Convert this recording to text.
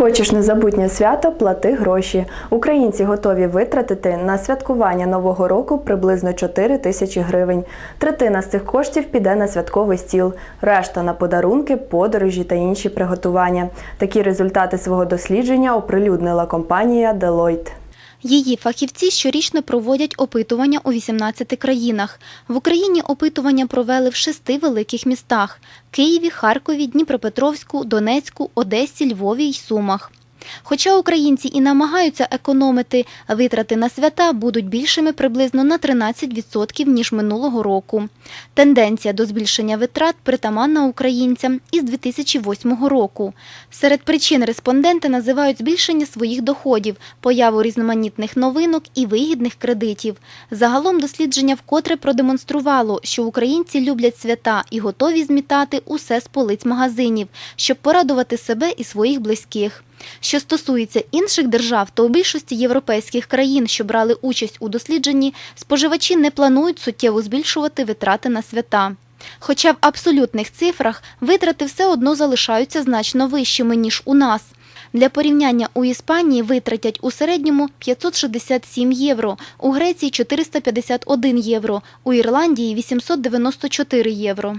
Хочеш незабутнє свято, плати гроші. Українці готові витратити на святкування нового року приблизно 4 тисячі гривень. Третина з цих коштів піде на святковий стіл, решта на подарунки, подорожі та інші приготування. Такі результати свого дослідження оприлюднила компанія Deloitte. Її фахівці щорічно проводять опитування у 18 країнах. В Україні опитування провели в шести великих містах: Києві, Харкові, Дніпропетровську, Донецьку, Одесі, Львові й Сумах. Хоча українці і намагаються економити, витрати на свята будуть більшими приблизно на 13% ніж минулого року. Тенденція до збільшення витрат притаманна українцям із 2008 року. Серед причин респонденти називають збільшення своїх доходів, появу різноманітних новинок і вигідних кредитів. Загалом дослідження вкотре продемонструвало, що українці люблять свята і готові змітати усе з полиць магазинів, щоб порадувати себе і своїх близьких. Що стосується інших держав, то у більшості європейських країн, що брали участь у дослідженні, споживачі не планують суттєво збільшувати витрати на свята. Хоча в абсолютних цифрах витрати все одно залишаються значно вищими, ніж у нас. Для порівняння у Іспанії витратять у середньому 567 євро, у Греції 451 євро, у Ірландії 894 євро.